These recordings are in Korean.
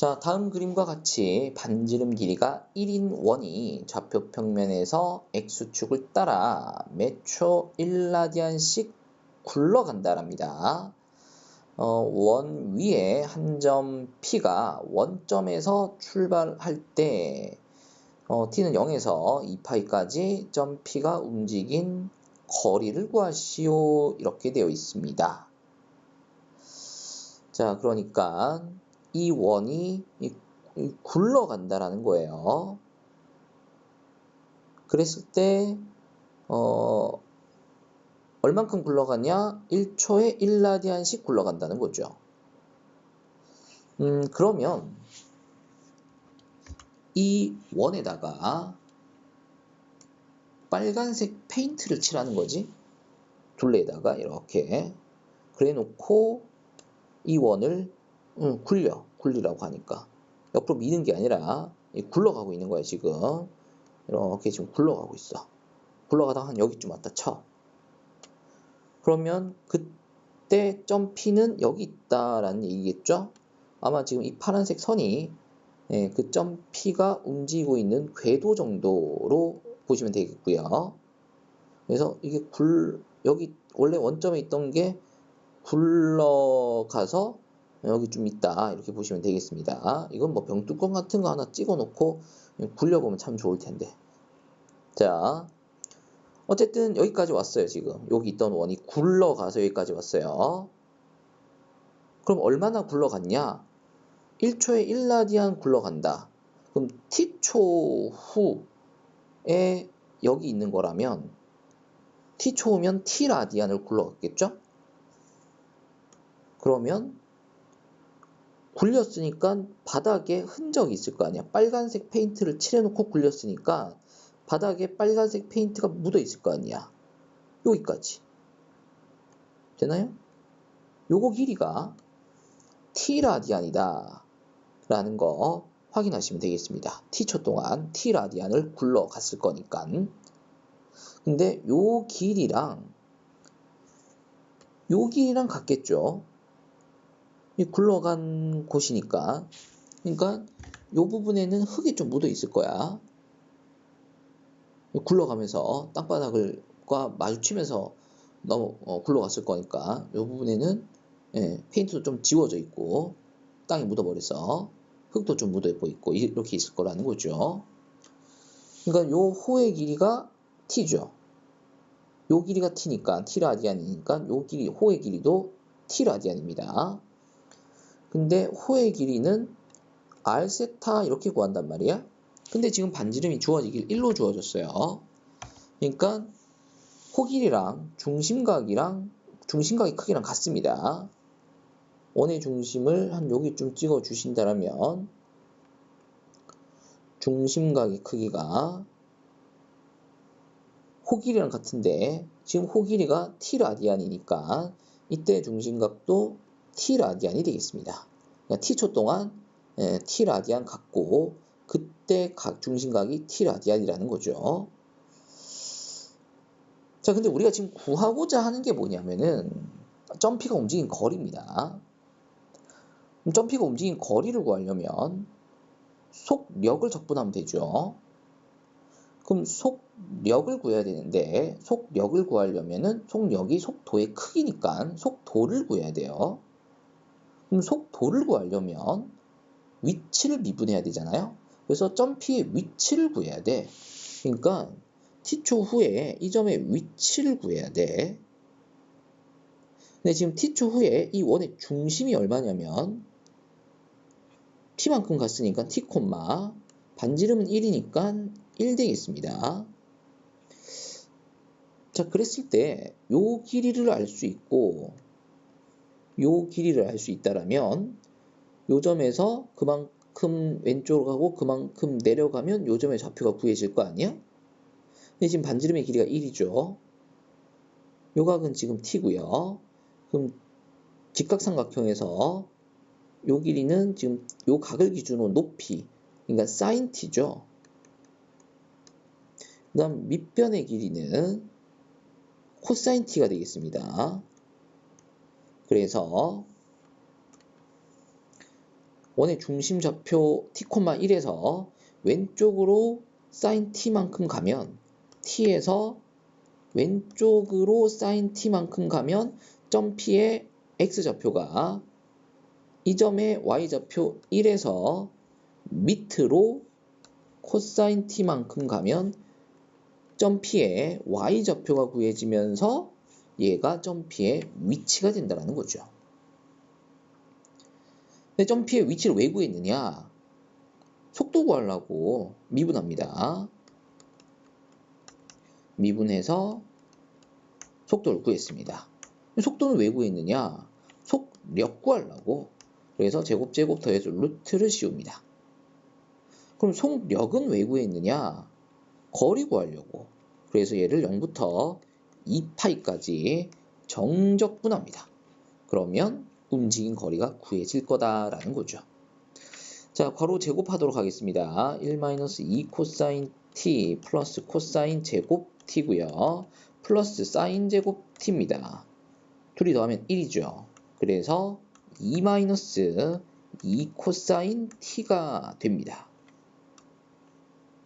자, 다음 그림과 같이 반지름 길이가 1인 원이 좌표 평면에서 x축을 따라 몇초 1라디안씩 굴러간다랍니다. 어, 원 위에 한 점 P가 원점에서 출발할 때 어, T는 0에서 2파이까지 점 P가 움직인 거리를 구하시오 이렇게 되어 있습니다. 자, 그러니까 이 원이 굴러간다라는 거예요. 그랬을 때 어, 얼만큼 굴러가냐? 1초에 1라디안씩 굴러간다는 거죠. 음, 그러면 이 원에다가 빨간색 페인트를 칠하는 거지. 둘레에다가 이렇게 그래 놓고 이 원을 응, 굴려. 굴리라고 하니까. 옆으로 미는 게 아니라 굴러가고 있는 거야, 지금. 이렇게 지금 굴러가고 있어. 굴러가다가 한 여기쯤 왔다 쳐. 그러면 그때 점 P는 여기 있다라는 얘기겠죠? 아마 지금 이 파란색 선이 예, 그점 P가 움직이고 있는 궤도 정도로 보시면 되겠고요. 그래서 이게 굴 여기 원래 원점에 있던 게 굴러가서 여기 좀 있다. 이렇게 보시면 되겠습니다. 이건 뭐 병뚜껑 같은 거 하나 찍어 놓고 굴려보면 참 좋을 텐데. 자 어쨌든 여기까지 왔어요 지금. 여기 있던 원이 굴러가서 여기까지 왔어요. 그럼 얼마나 굴러갔냐? 1초에 1라디안 굴러간다. 그럼 t초 후에 여기 있는 거라면 t초면 t라디안을 굴러갔겠죠? 그러면 굴렸으니까 바닥에 흔적이 있을 거 아니야. 빨간색 페인트를 칠해놓고 굴렸으니까 바닥에 빨간색 페인트가 묻어 있을 거 아니야. 여기까지. 되나요? 요거 길이가 T라디안이다. 라는 거 확인하시면 되겠습니다. T초 동안 T라디안을 굴러갔을 거니까. 근데 요 길이랑 요 길이랑 같겠죠. 굴러간 곳이니까. 그러니까 이 부분에는 흙이 좀 묻어 있을 거야. 굴러가면서 땅바닥을과 마주치면서 넘어 어, 굴러갔을 거니까. 이 부분에는 예, 페인트도 좀 지워져 있고 땅이 묻어버려서 흙도 좀 묻어 있고 이렇게 있을 거라는 거죠. 그러니까 요 호의 길이가 t죠. 요 길이가 t니까 t라디안이니까 요 길이 호의 길이도 t라디안입니다 근데 호의 길이는 r세타 이렇게 구한단 말이야. 근데 지금 반지름이 주어지길 1로 주어졌어요. 그러니까 호 길이랑 중심각이랑 중심각의 크기랑 같습니다. 원의 중심을 한 여기쯤 찍어 주신다면 중심각의 크기가 호 길이랑 같은데 지금 호 길이가 t 라디안이니까 이때 중심각도 t 라디안이 되겠습니다. 그러니까 t초 동안 예, t 라디안 갖고 그때 각 중심각이 t 라디안이라는 거죠. 자, 근데 우리가 지금 구하고자 하는 게 뭐냐면은 점피가 움직인 거리입니다. 점피가 움직인 거리를 구하려면 속력을 적분하면 되죠. 그럼 속력을 구해야 되는데 속력을 구하려면은 속력이 속도의 크기니까 속도를 구해야 돼요. 그럼 속도를 구하려면 위치를 미분해야 되잖아요. 그래서 점피의 위치를 구해야 돼. 그러니까 t초 후에 이 점의 위치를 구해야 돼. 근데 지금 t초 후에 이 원의 중심이 얼마냐면 t만큼 갔으니까 t, 반지름은 1이니까 1 되겠습니다. 자, 그랬을 때 요 길이를 알 수 있고 요 길이를 알 수 있다라면 요 점에서 그만큼 왼쪽으로 가고 그만큼 내려가면 요 점의 좌표가 구해질 거 아니야? 근데 지금 반지름의 길이가 1이죠. 요 각은 지금 t고요. 그럼 직각삼각형에서 요 길이는 지금 요 각을 기준으로 높이 그러니까 sin t죠. 그 다음 밑변의 길이는 코사인 t가 되겠습니다. 그래서 원의 중심 좌표 t,1에서 왼쪽으로 sin t만큼 가면 t에서 왼쪽으로 sin t만큼 가면 점 P의 x좌표가 이 점의 y좌표 1에서 밑으로 코사인 t만큼 가면 점 P의 y좌표가 구해지면서 얘가 점 P의 위치가 된다는 거죠. 근데 점 P의 위치를 왜 구했느냐? 속도 구하려고 미분합니다. 미분해서 속도를 구했습니다. 속도는 왜 구했느냐? 속력 구하려고. 그래서 제곱 제곱 더해서 루트를 씌웁니다. 그럼 속력은 왜 구했느냐? 거리 구하려고. 그래서 얘를 0부터 2파이까지 정적분합니다. 그러면 움직인 거리가 구해질 거다라는 거죠. 자, 괄호 제곱하도록 하겠습니다. 1-2 코사인 t 플러스 코사인 제곱 t고요. 플러스 사인 제곱 t입니다. 둘이 더하면 1이죠. 그래서 2 마이너스 2 코사인 t가 됩니다.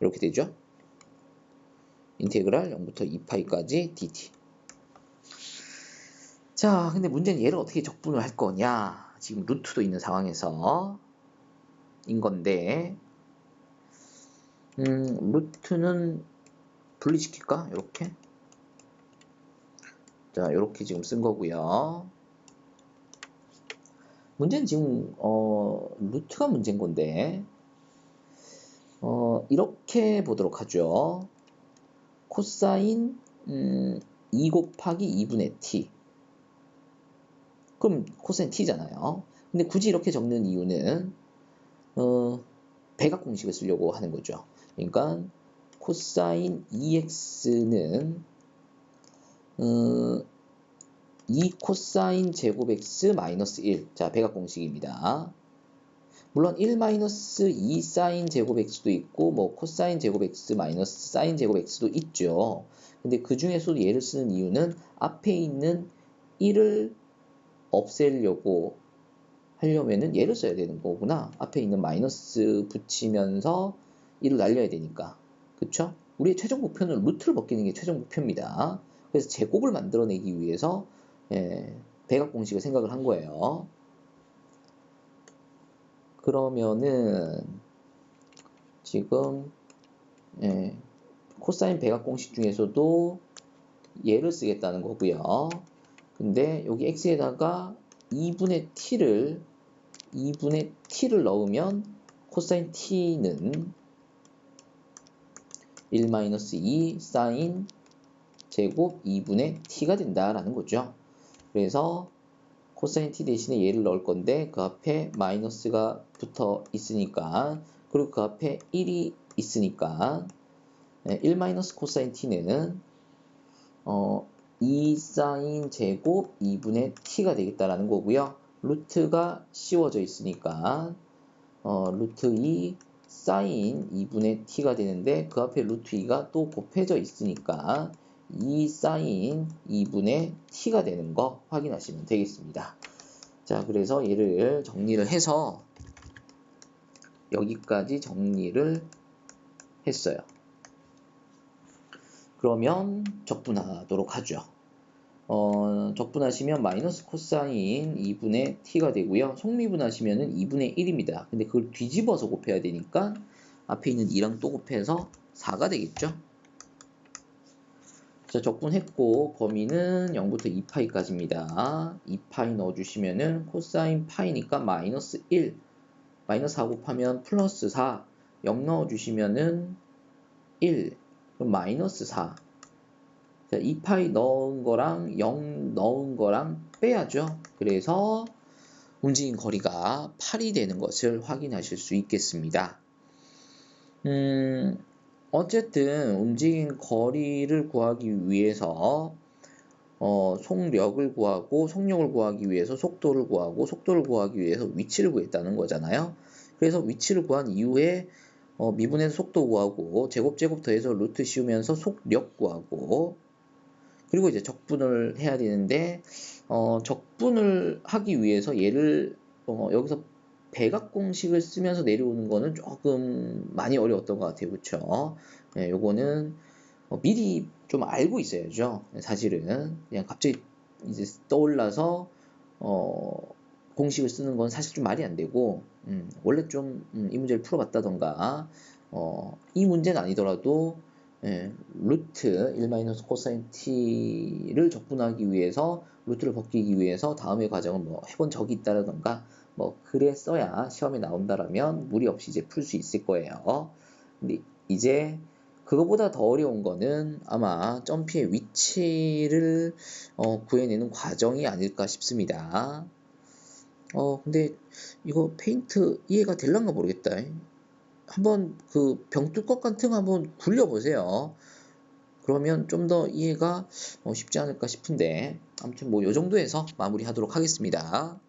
이렇게 되죠. 인테그랄 0부터 2파이까지 dt. 자, 근데 문제는 얘를 어떻게 적분을 할 거냐? 지금 루트도 있는 상황에서 인 건데 음, 루트는 분리시킬까? 이렇게 자, 이렇게 지금 쓴 거고요. 문제는 지금 어, 루트가 문제인 건데 어, 이렇게 보도록 하죠. 코사인 음, 2 곱하기 2분의 t 그럼 코사인 t잖아요. 근데 굳이 이렇게 적는 이유는 어, 배각 공식을 쓰려고 하는 거죠. 그러니까 코사인 2x는 어, 2 코사인 제곱 x 마이너스 1. 자, 배각 공식입니다. 물론 1 마이너스 2 사인 제곱 x도 있고 뭐 코사인 제곱 x 마이너스 사인 제곱 x도 있죠. 근데 그 중에서도 얘를 쓰는 이유는 앞에 있는 1을 없애려고 하려면은 얘를 써야 되는 거구나. 앞에 있는 마이너스 붙이면서 1을 날려야 되니까. 그쵸? 우리의 최종 목표는 루트를 벗기는 게 최종 목표입니다. 그래서 제곱을 만들어내기 위해서 예, 배각 공식을 생각을 한 거예요. 그러면은 지금 예, 코사인 배각 공식 중에서도 얘를 쓰겠다는 거고요. 근데 여기 x에다가 2분의 t를 2분의 t를 넣으면 코사인 t는 1-2 사인 제곱 2분의 t가 된다라는 거죠. 그래서 코사인 t 대신에 얘를 넣을 건데 그 앞에 마이너스가 붙어 있으니까 그리고 그 앞에 1이 있으니까 1 마이너스 코사인 t는 어, 2 사인 제곱 2분의 t가 되겠다라는 거고요. 루트가 씌워져 있으니까 어, 루트 2 사인 2분의 t가 되는데 그 앞에 루트 2가 또 곱해져 있으니까 2 사인 2분의 t가 되는 거 확인하시면 되겠습니다. 자, 그래서 얘를 정리를 해서 여기까지 정리를 했어요. 그러면 적분하도록 하죠. 어, 적분하시면 마이너스 코사인 2분의 t가 되고요. 속미분하시면 2분의 1입니다. 근데 그걸 뒤집어서 곱해야 되니까 앞에 있는 2랑 또 곱해서 4가 되겠죠. 자, 적분했고 범위는 0부터 2파이까지입니다. 2파이 넣어주시면은 코사인 파이니까 마이너스 1 마이너스 4 곱하면 플러스 4 0 넣어주시면은 1 그럼 마이너스 4. 자, 2파이 넣은 거랑 0 넣은 거랑 빼야죠. 그래서 움직인 거리가 8이 되는 것을 확인하실 수 있겠습니다. 음, 어쨌든 움직인 거리를 구하기 위해서 어, 속력을 구하고 속력을 구하기 위해서 속도를 구하고 속도를 구하기 위해서 위치를 구했다는 거잖아요. 그래서 위치를 구한 이후에 어, 미분해서 속도 구하고 제곱 제곱 더해서 루트 씌우면서 속력 구하고 그리고 이제 적분을 해야 되는데 어, 적분을 하기 위해서 얘를 어, 여기서 배각 공식을 쓰면서 내려오는 거는 조금 많이 어려웠던 것 같아요. 그쵸? 예, 요거는 어, 미리 좀 알고 있어야죠. 사실은 그냥 갑자기 이제 떠올라서 어, 공식을 쓰는 건 사실 좀 말이 안 되고 음, 원래 좀이 문제를 풀어봤다던가 어, 이 문제는 아니더라도 예, 루트 1 코사인 t를 적분하기 위해서 루트를 벗기기 위해서 다음의 과정을 뭐 해본 적이 있다라던가 뭐 그랬어야 시험에 나온다라면 무리 없이 이제 풀 수 있을 거예요. 근데 이제 그거보다 더 어려운 거는 아마 점피의 위치를 어, 구해내는 과정이 아닐까 싶습니다. 어, 근데 이거 페인트 이해가 될란가 모르겠다. 한번 그 병뚜껑 같은 거 한번 굴려보세요. 그러면 좀 더 이해가 어, 쉽지 않을까 싶은데 아무튼 뭐요 정도에서 마무리하도록 하겠습니다.